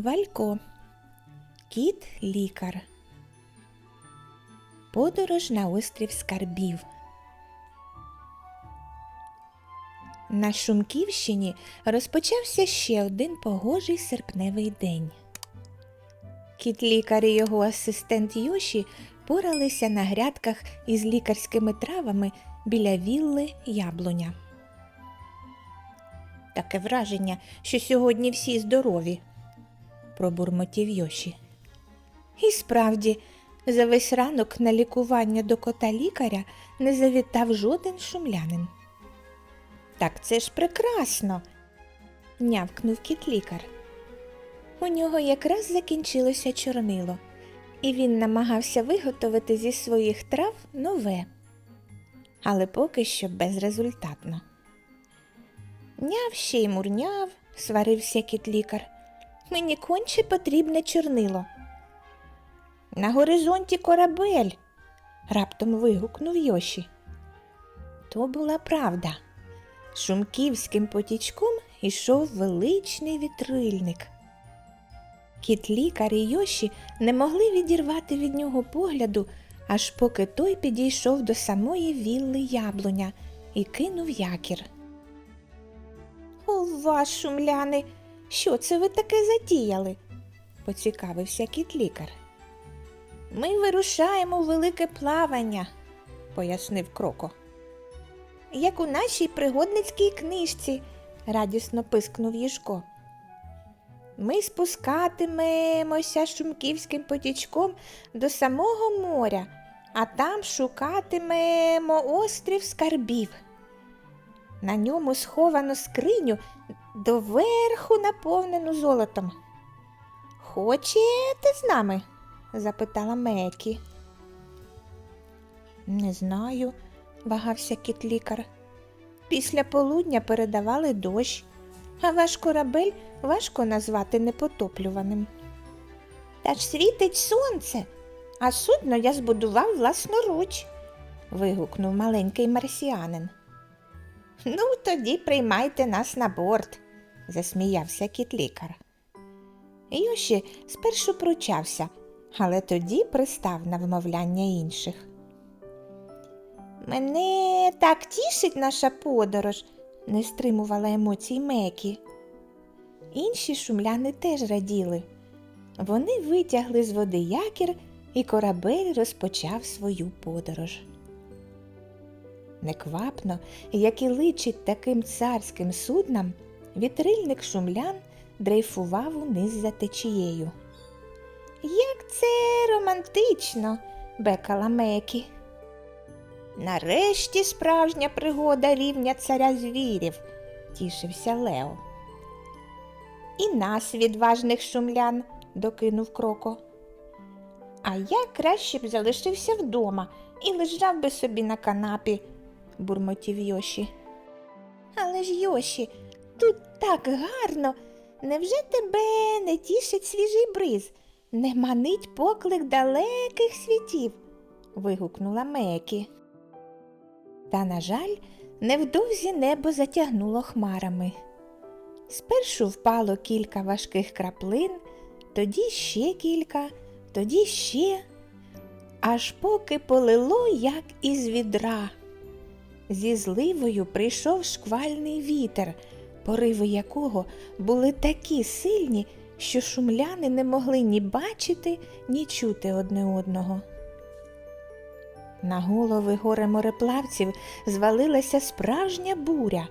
Валько. Кіт лікар. Подорож на острів скарбів. На Шумківщині розпочався ще один погожий серпневий день. Кіт лікар і його асистент Йоші поралися на грядках із лікарськими травами біля вілли яблуня. Таке враження, що сьогодні всі здорові, пробурмотів Йоші. І справді, за весь ранок на лікування до кота лікаря не завітав жоден шумлянин. Так це ж прекрасно, нявкнув кіт лікар. У нього якраз закінчилося чорнило, і він намагався виготовити зі своїх трав нове, але поки що безрезультатно. Няв ще й мурняв, сварився кіт лікар. Мені конче потрібне чорнило. На горизонті корабель. раптом вигукнув Йоші. То була правда. Шумківським потічком ішов величний вітрильник. Кіт лікар і Йоші не могли відірвати від нього погляду, аж поки той підійшов до самої вілли яблуня і кинув якір. Ова, шумляни, що це ви таке затіяли? поцікавився кіт лікар. Ми вирушаємо в велике плавання, пояснив Кроко. Як у нашій пригодницькій книжці, радісно пискнув Їжко. Ми спускатимемося шумківським потічком до самого моря, а там шукатимемо острів скарбів. На ньому сховано скриню доверху наповнену золотом. Хочете з нами? запитала Мекі. Не знаю, вагався кіт лікар. Після полудня передавали дощ, а ваш корабель важко назвати непотоплюваним. Та ж світить сонце, а судно я збудував власноруч, вигукнув маленький марсіанин. Ну, тоді приймайте нас на борт, засміявся кіт лікар. Йоші спершу пручався, але тоді пристав на вмовляння інших. Мене так тішить наша подорож, не стримувала емоцій Мекі. Інші шумляни теж раділи. Вони витягли з води якір, і корабель розпочав свою подорож. Неквапно, як і личить таким царським суднам, вітрильник шумлян дрейфував униз за течією. Як це романтично, бекала Мекі. Нарешті справжня пригода рівня царя звірів, тішився Лео. І нас, відважних шумлян, докинув Кроко. А я краще б залишився вдома і лежав би собі на канапі, бурмотів Йоші. Але ж, Йоші, тут так гарно. Невже тебе не тішить свіжий бриз, не манить поклик далеких світів? вигукнула Мекі. Та, на жаль, невдовзі небо затягнуло хмарами. Спершу впало кілька важких краплин, тоді ще кілька, тоді ще, аж поки полило, як із відра. Зі зливою прийшов шквальний вітер, пориви якого були такі сильні, що шумляни не могли ні бачити, ні чути одне одного. На голови горе мореплавців звалилася справжня буря.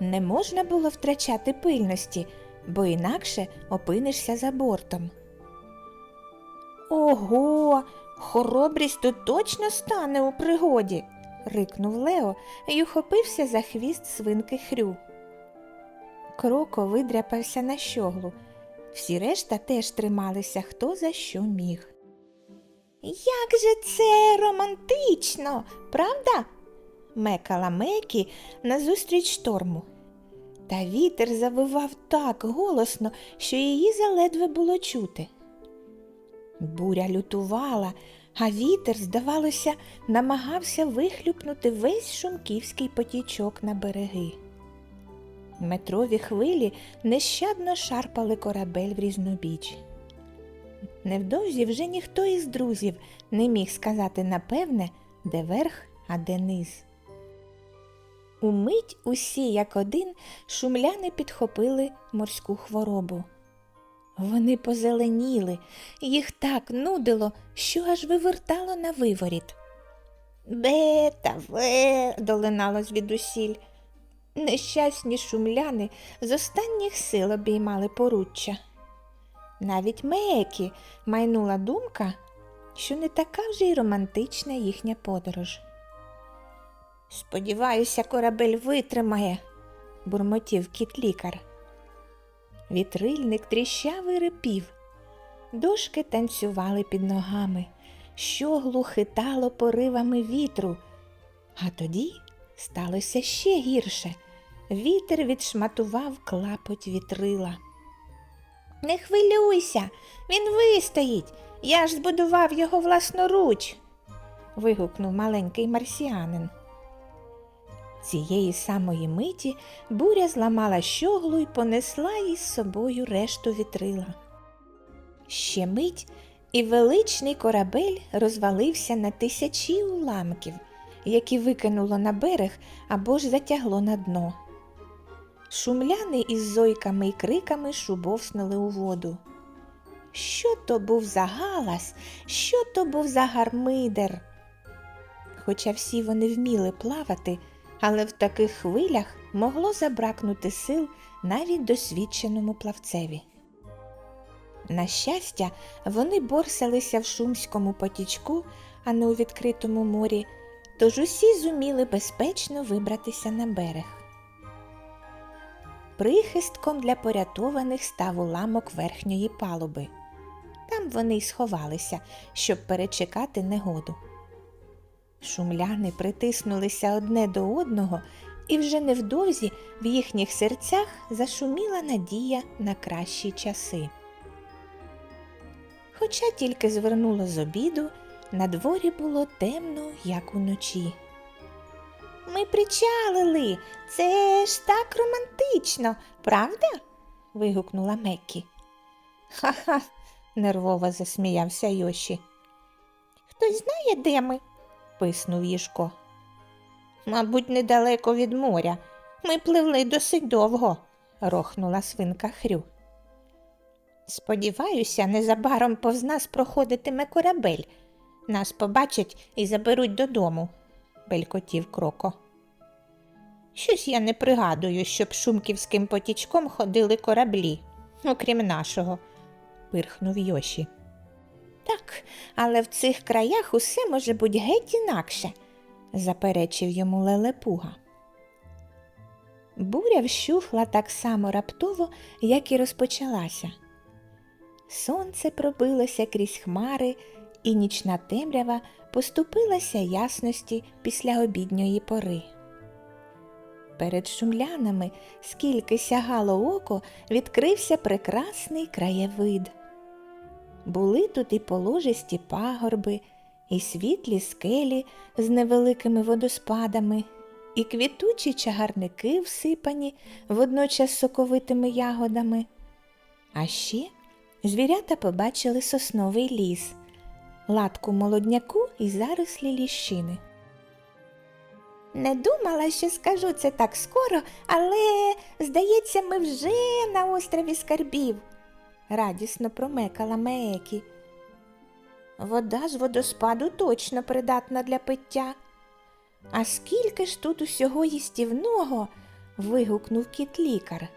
Не можна було втрачати пильності, бо інакше опинишся за бортом. Ого, хоробрість тут точно стане у пригоді, рикнув Лео і ухопився за хвіст свинки Хрю. Кроко видряпався на щоглу. Всі решта теж трималися хто за що міг. Як же це романтично, правда? мекала Мекі назустріч шторму. Та вітер завивав так голосно, що її заледве було чути. Буря лютувала, а вітер, здавалося, намагався вихлюпнути весь шумківський потічок на береги. Метрові хвилі нещадно шарпали корабель в різнобіч. Невдовзі вже ніхто із друзів не міг сказати напевне, де верх, а де низ. Умить усі, як один, шумляни підхопили морську хворобу. Вони позеленіли, їх так нудило, що аж вивертало на виворіт. Бе та ве, долинало звідусіль. Нещасні шумляни з останніх сил обіймали поруччя. Навіть Мекі майнула думка, що не така вже й романтична їхня подорож. Сподіваюся, корабель витримає, бурмотів кіт лікар. Вітрильник тріщав і рипів. Дошки танцювали під ногами, щоглу хитало поривами вітру. А тоді сталося ще гірше. Вітер відшматував клапоть вітрила. Не хвилюйся, він вистоїть. Я ж збудував його власноруч. вигукнув маленький марсіанин. Цієї самої миті буря зламала щоглу і понесла із собою решту вітрила. Ще мить, і величний корабель розвалився на тисячі уламків, які викинуло на берег або ж затягло на дно. Шумляни із зойками й криками шубовснули у воду. Що то був за галас, що то був за гармидер? Хоча всі вони вміли плавати, але в таких хвилях могло забракнути сил навіть досвідченому плавцеві. На щастя, вони борсалися в шумському потічку, а не у відкритому морі, тож усі зуміли безпечно вибратися на берег. Прихистком для порятованих став уламок верхньої палуби. Там вони й сховалися, щоб перечекати негоду. Шумляни притиснулися одне до одного, і вже невдовзі в їхніх серцях зашуміла надія на кращі часи. Хоча тільки звернуло з обіду, на дворі було темно, як уночі. Ми причалили, це ж так романтично, правда? вигукнула Меккі. Ха-ха, нервово засміявся Йоші. Хтось знає, де ми? писнув Їжко. Мабуть, недалеко від моря. Ми пливли досить довго, рохнула свинка Хрю. Сподіваюся, незабаром повз нас проходитиме корабель. Нас побачать і заберуть додому, белькотів кроко. Щось я не пригадую, щоб шумківським потічком ходили кораблі, окрім нашого, пирхнув Йоші. Так, але в цих краях усе може бути геть інакше, заперечив йому лелепуга. Буря вщухла так само раптово, як і розпочалася. Сонце пробилося крізь хмари, і нічна темрява поступилася ясності після обідньої пори. Перед шумлянами, скільки сягало око, відкрився прекрасний краєвид. Були тут і положисті пагорби, і світлі скелі з невеликими водоспадами, і квітучі чагарники всипані водночас соковитими ягодами. А ще звірята побачили сосновий ліс, латку молодняку і зарослі ліщини. Не думала, що скажу це так скоро, але, здається, ми вже на острові скарбів, радісно промекала Меекі. Вода з водоспаду точно придатна для пиття. А скільки ж тут усього їстівного? вигукнув кіт лікар.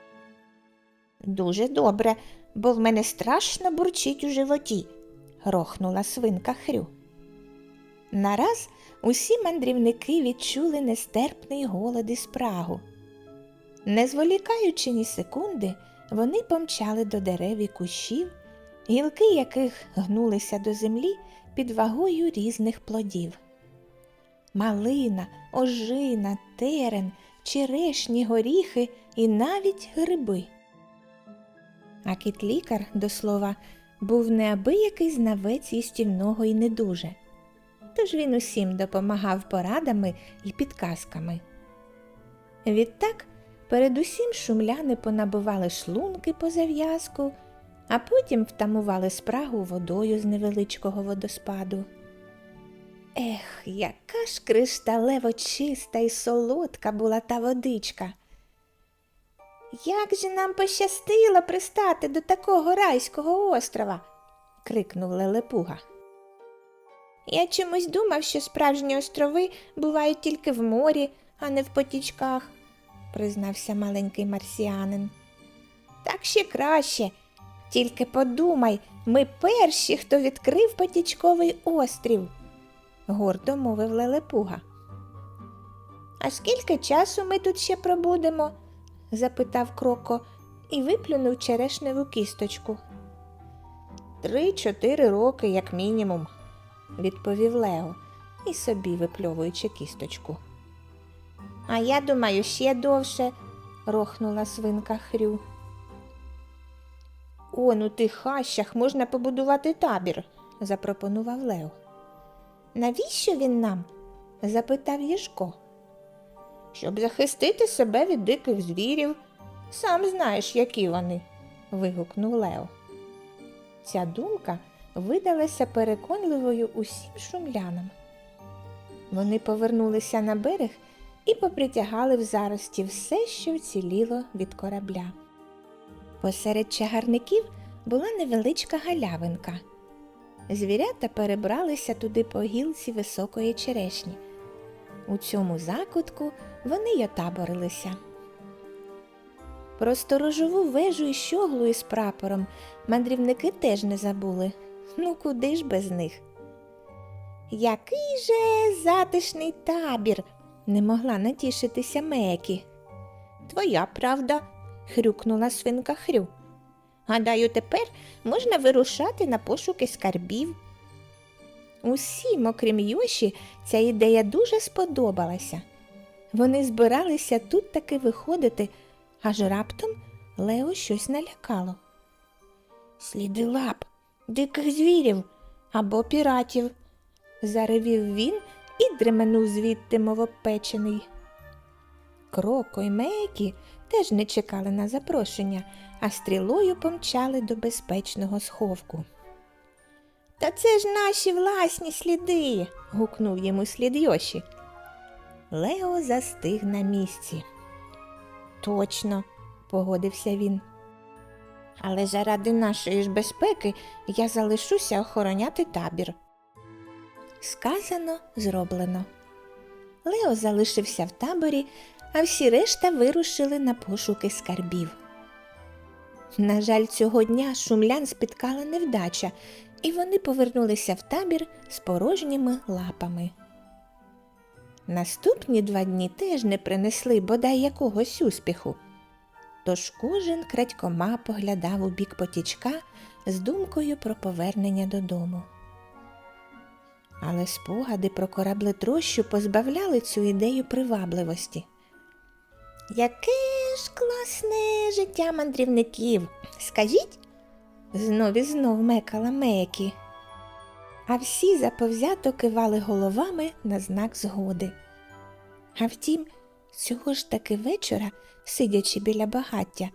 Дуже добре, бо в мене страшно бурчить у животі, рохнула свинка Хрю. Нараз усі мандрівники відчули нестерпний голод і спрагу. Не зволікаючи ні секунди, вони помчали до дерев і кущів, гілки яких гнулися до землі під вагою різних плодів. Малина, ожина, терен, черешні, горіхи і навіть гриби. А кіт лікар, до слова, був неабиякий знавець їстівного і недуже тож він усім допомагав порадами і підказками. Відтак Передусім шумляни понабивали шлунки по зав'язку, а потім втамували спрагу водою з невеличкого водоспаду. Ех, яка ж кришталево чиста і солодка була та водичка. Як же нам пощастило пристати до такого райського острова? крикнув Лелепуга. Я чомусь думав, що справжні острови бувають тільки в морі, а не в потічках, признався маленький марсіанин. Так ще краще. Тільки подумай, ми перші, хто відкрив потічковий острів, гордо мовив Лелепуга. А скільки часу ми тут ще пробудемо? Запитав Кроко і виплюнув черешневу кісточку. Три-чотири роки, як мінімум, відповів Лео і собі випльовуючи кісточку. А я думаю, ще довше, рохнула свинка Хрю. Он у тих хащах можна побудувати табір, запропонував Лео. Навіщо він нам? запитав Єшко. Щоб захистити себе від диких звірів, сам знаєш, які вони, вигукнув Лео. Ця думка видалася переконливою усім шумлянам. Вони повернулися на берег і попритягали в зарості все, що вціліло від корабля. Посеред чагарників була невеличка галявинка. Звірята перебралися туди по гілці високої черешні. У цьому закутку вони й отаборилися. Про сторожову вежу і щоглу із прапором мандрівники теж не забули. Ну куди ж без них? Який же затишний табір, не могла натішитися Мекі. Твоя правда, хрюкнула свинка Хрю. Гадаю, тепер можна вирушати на пошуки скарбів. Усім, окрім Йоші, ця ідея дуже сподобалася. Вони збиралися тут таки виходити, аж раптом Лео щось налякало. Сліди лап, диких звірів або піратів, заревів він і дременув звідти мовопечений. Кроко й Мекі теж не чекали на запрошення, а стрілою помчали до безпечного сховку. Та це ж наші власні сліди. гукнув йому слід Йоші. Лео застиг на місці. Точно, погодився він. Але заради нашої ж безпеки я залишуся охороняти табір. Сказано, зроблено. Лео залишився в таборі, а всі решта вирушили на пошуки скарбів. На жаль, цього дня шумлян спіткала невдача, і вони повернулися в табір з порожніми лапами. Наступні два дні теж не принесли бодай якогось успіху. Тож кожен крадькома поглядав у бік потічка з думкою про повернення додому. Але спогади про кораблетрощу позбавляли цю ідею привабливості. Яке ж класне життя мандрівників, скажіть? Знов і знов мекала Мекі. А всі заповзято кивали головами на знак згоди. А втім, цього ж таки вечора, сидячи біля багаття,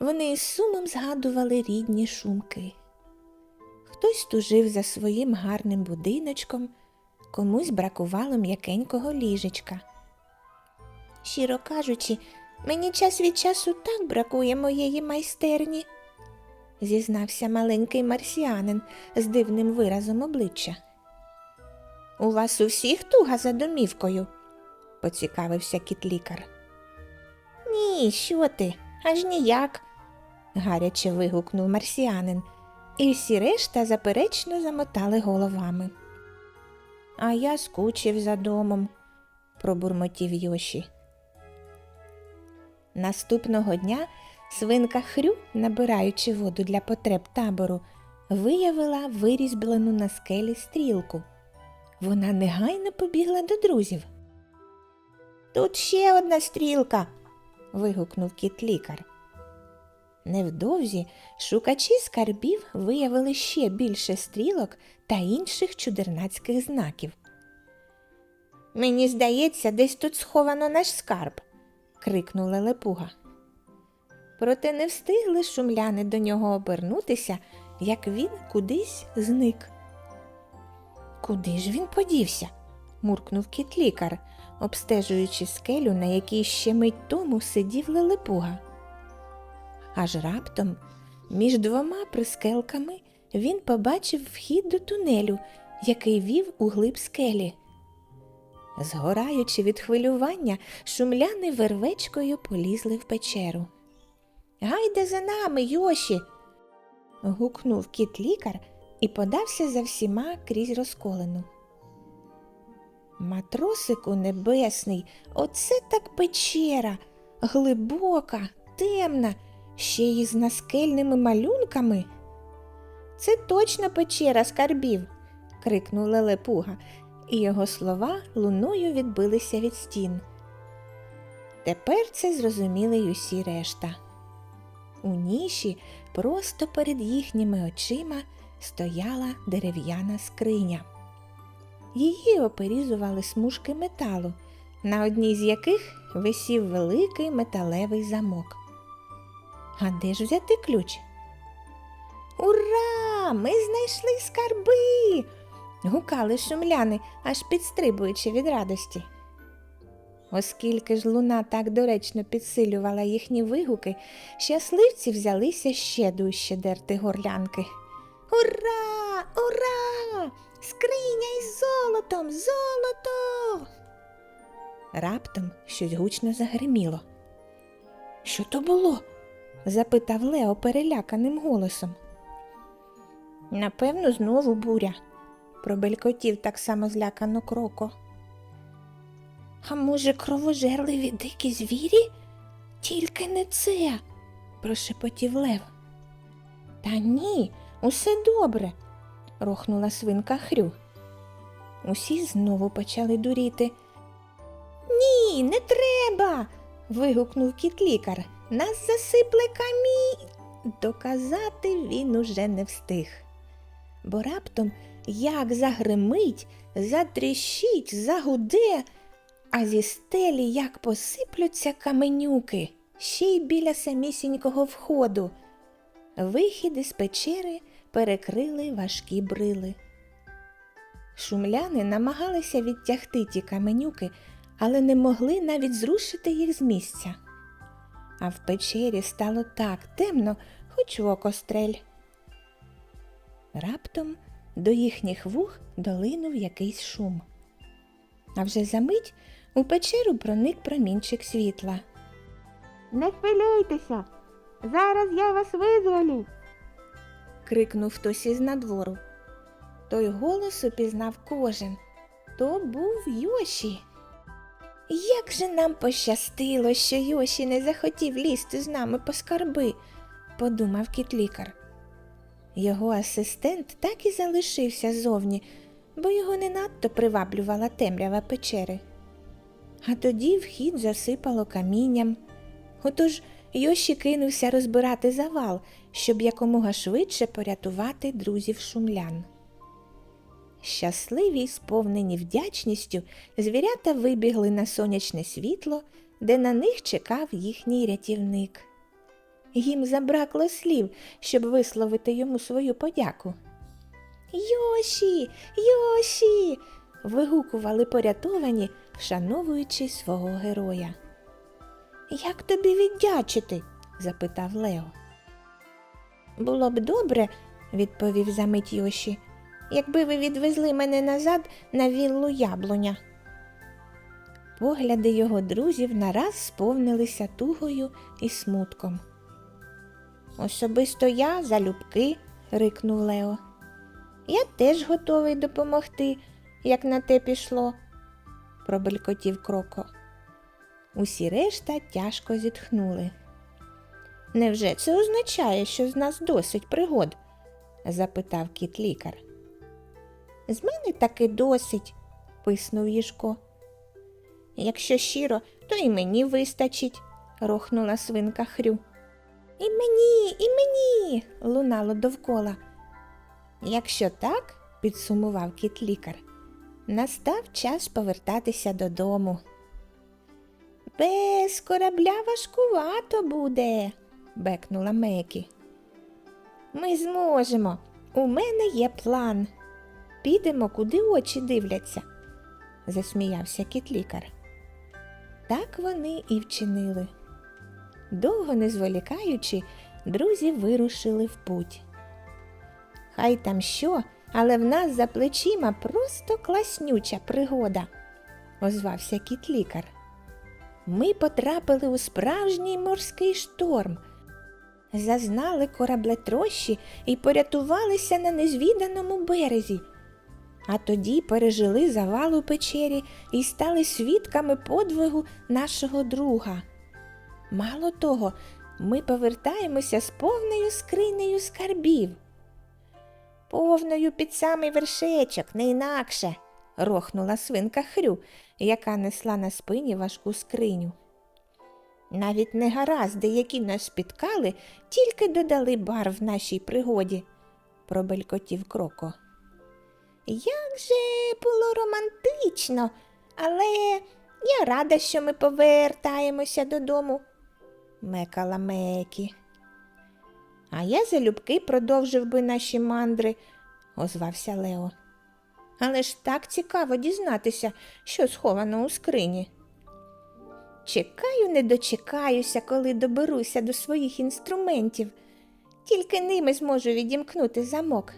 вони із сумом згадували рідні шумки. Хтось тужив за своїм гарним будиночком, комусь бракувало м'якенького ліжечка. Щиро кажучи, мені час від часу так бракує моєї майстерні, зізнався маленький марсіанин з дивним виразом обличчя. У вас у всіх туга за домівкою? поцікавився кіт лікар. Ні, що ти, аж ніяк, гаряче вигукнув марсіанин, і всі решта заперечно замотали головами. А я скучив за домом, пробурмотів Йоші. Наступного дня свинка Хрю, набираючи воду для потреб табору, виявила вирізблену на скелі стрілку. Вона негайно побігла до друзів. Тут ще одна стрілка. вигукнув кіт лікар. Невдовзі шукачі скарбів виявили ще більше стрілок та інших чудернацьких знаків. Мені здається, десь тут сховано наш скарб, крикнув Лелепуга. Проте не встигли шумляни до нього обернутися, як він кудись зник. Куди ж він подівся? муркнув кіт лікар, обстежуючи скелю, на якій ще мить тому сидів лелепуга. Аж раптом між двома прискелками він побачив вхід до тунелю, який вів у глиб скелі. Згораючи від хвилювання, шумляни вервечкою полізли в печеру. Гайде за нами, Йоші. гукнув кіт лікар і подався за всіма крізь розколену. Матросику небесний, оце так печера, глибока, темна, ще й з наскельними малюнками. Це точно печера скарбів, крикнув Лелепуга, і його слова луною відбилися від стін. Тепер це зрозуміли й усі решта. У ніші просто перед їхніми очима стояла дерев'яна скриня. Її оперізували смужки металу, на одній з яких висів великий металевий замок. А де ж взяти ключ? Ура! Ми знайшли скарби. гукали шумляни, аж підстрибуючи від радості. Оскільки ж луна так доречно підсилювала їхні вигуки, щасливці взялися ще дужче дерти горлянки. Ура! Ура! Скриня із золотом! Золото! Раптом щось гучно загриміло. Що то було? запитав Лео переляканим голосом. Напевно, знову буря, пробелькотів так само злякано кроко. А може, кровожерливі дикі звірі? Тільки не це, прошепотів Лев. Та ні, усе добре, рохнула свинка Хрю. Усі знову почали дуріти. Ні, не треба. вигукнув кіт лікар. Нас засипле камінь. Доказати він уже не встиг. Бо раптом як загримить, затріщить, загуде, а зі стелі як посиплються каменюки, ще й біля самісінького входу. Вихід із печери перекрили важкі брили. Шумляни намагалися відтягти ті каменюки, але не могли навіть зрушити їх з місця. А в печері стало так темно, хоч в око стрель. Раптом до їхніх вух долинув якийсь шум. А вже за мить у печеру проник промінчик світла. Не хвилюйтеся, зараз я вас визволю. крикнув хтось із надвору. Той голос упізнав кожен. То був Йоші. Як же нам пощастило, що Йоші не захотів лізти з нами по скарби, подумав кіт лікар. Його асистент так і залишився зовні, бо його не надто приваблювала темрява печери. А тоді вхід засипало камінням. Отож Йоші кинувся розбирати завал, щоб якомога швидше порятувати друзів шумлян. Щасливі й сповнені вдячністю, звірята вибігли на сонячне світло, де на них чекав їхній рятівник. Їм забракло слів, щоб висловити йому свою подяку. Йоші, Йоші. вигукували порятовані, вшановуючи свого героя. Як тобі віддячити? запитав Лео. Було б добре, відповів замить Йоші, якби ви відвезли мене назад на віллу яблуня. Погляди його друзів нараз сповнилися тугою і смутком. Особисто я залюбки, рикнув Лео. Я теж готовий допомогти, як на те пішло, пробелькотів Кроко. Усі решта тяжко зітхнули. Невже це означає, що з нас досить пригод? запитав кіт лікар. З мене таки досить, писнув Їжко. Якщо щиро, то і мені вистачить, рохнула свинка Хрю. І мені, і мені. лунало довкола. Якщо так, підсумував кіт лікар, настав час повертатися додому. Без корабля важкувато буде, бекнула Мекі. Ми зможемо. У мене є план. Підемо, куди очі дивляться, засміявся кіт-лікар. Так вони і вчинили. Довго не зволікаючи, друзі вирушили в путь. Хай там що, але в нас за плечима просто класнюча пригода, озвався кіт-лікар. Ми потрапили у справжній морський шторм, зазнали кораблетрощі і порятувалися на незвіданому березі. А тоді пережили завал у печері і стали свідками подвигу нашого друга. Мало того, ми повертаємося з повною скринею скарбів. Повною під самий вершечок, не інакше, рохнула свинка Хрю, яка несла на спині важку скриню. Навіть негаразди, які нас спіткали, тільки додали барв нашій пригоді, пробелькотів Кроко. Як же було романтично, але я рада, що ми повертаємося додому, мекала Мекі. А я залюбки продовжив би наші мандри, озвався Лео. Але ж так цікаво дізнатися, що сховано у скрині. Чекаю, не дочекаюся, коли доберуся до своїх інструментів. Тільки ними зможу відімкнути замок.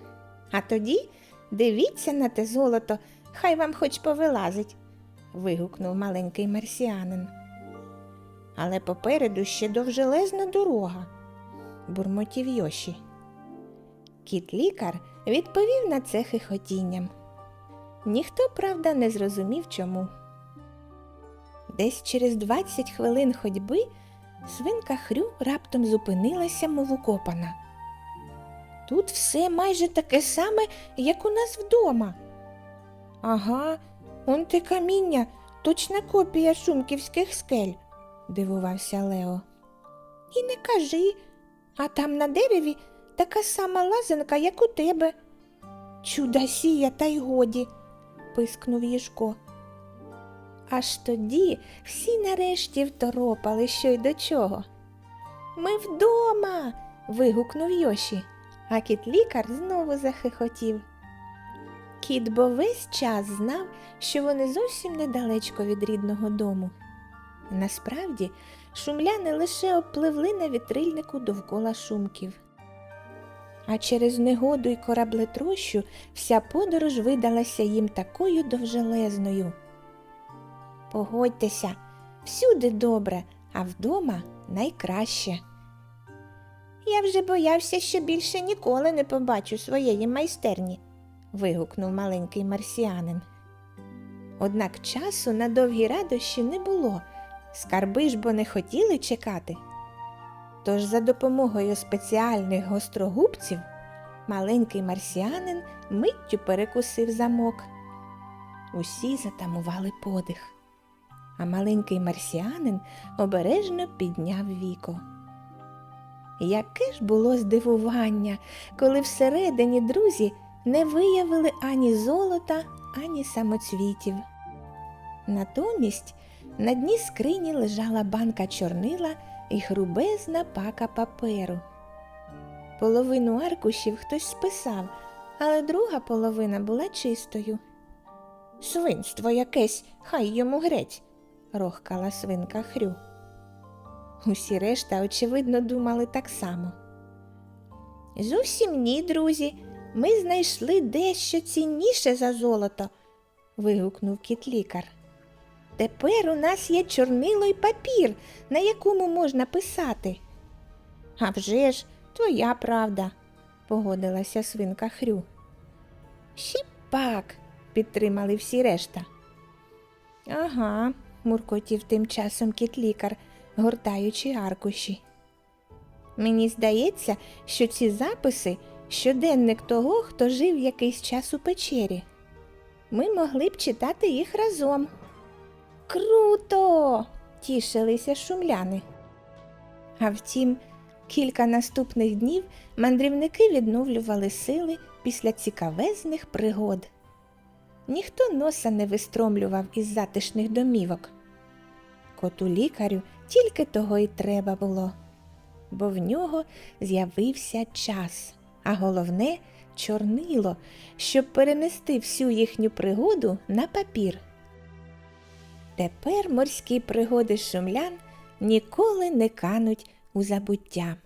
А тоді дивіться на те золото, хай вам хоч повилазить, вигукнув маленький марсіанин. Але попереду ще довжелезна дорога, бурмотів Йоші. Кіт лікар відповів на це хихотінням. Ніхто, правда, не зрозумів чому. Десь через 20 хвилин ходьби свинка Хрю раптом зупинилася, мов укопана. Тут все майже таке саме, як у нас вдома. Ага, он те каміння, точна копія шумківських скель, дивувався Лео. І не кажи, а там на дереві така сама лазанка, як у тебе. Чудасія, та й годі, пискнув Їжко. Аж тоді всі нарешті второпали, що й до чого. Ми вдома. вигукнув Йоші, а кіт лікар знову захихотів. Кіт бо весь час знав, що вони зовсім недалечко від рідного дому. Насправді, шумляни лише обпливли на вітрильнику довкола шумків. А через негоду й кораблетрощу вся подорож видалася їм такою довжелезною. Погодьтеся, всюди добре, а вдома найкраще. Я вже боявся, що більше ніколи не побачу своєї майстерні, вигукнув маленький марсіанин. Однак часу на довгі радощі не було, скарби ж бо не хотіли чекати. Тож за допомогою спеціальних гострогубців маленький марсіанин миттю перекусив замок. Усі затамували подих а маленький марсіанин обережно підняв віко. Яке ж було здивування, коли всередині друзі не виявили ані золота, ані самоцвітів. Натомість на дні скрині лежала банка чорнила і грубезна пака паперу. Половину аркушів хтось списав, але друга половина була чистою. Свинство якесь, хай йому грець, рохкала свинка Хрю. Усі решта, очевидно, думали так само. Зовсім ні, друзі, ми знайшли дещо цінніше за золото, вигукнув кіт лікар. Тепер у нас є чорнило й папір, на якому можна писати. «А вже ж, твоя правда, погодилася свинка Хрю. Ще пак, підтримали всі решта. Ага, муркотів тим часом кіт лікар, гортаючи аркуші. Мені здається, що ці записи щоденник того, хто жив якийсь час у печері. Ми могли б читати їх разом. Круто! тішилися шумляни. А втім, кілька наступних днів мандрівники відновлювали сили після цікавезних пригод. Ніхто носа не вистромлював із затишних домівок. коту лікарю тільки того й треба було, бо в нього з'явився час, а головне чорнило, щоб перенести всю їхню пригоду на папір. Тепер морські пригоди шумлян ніколи не кануть у забуття.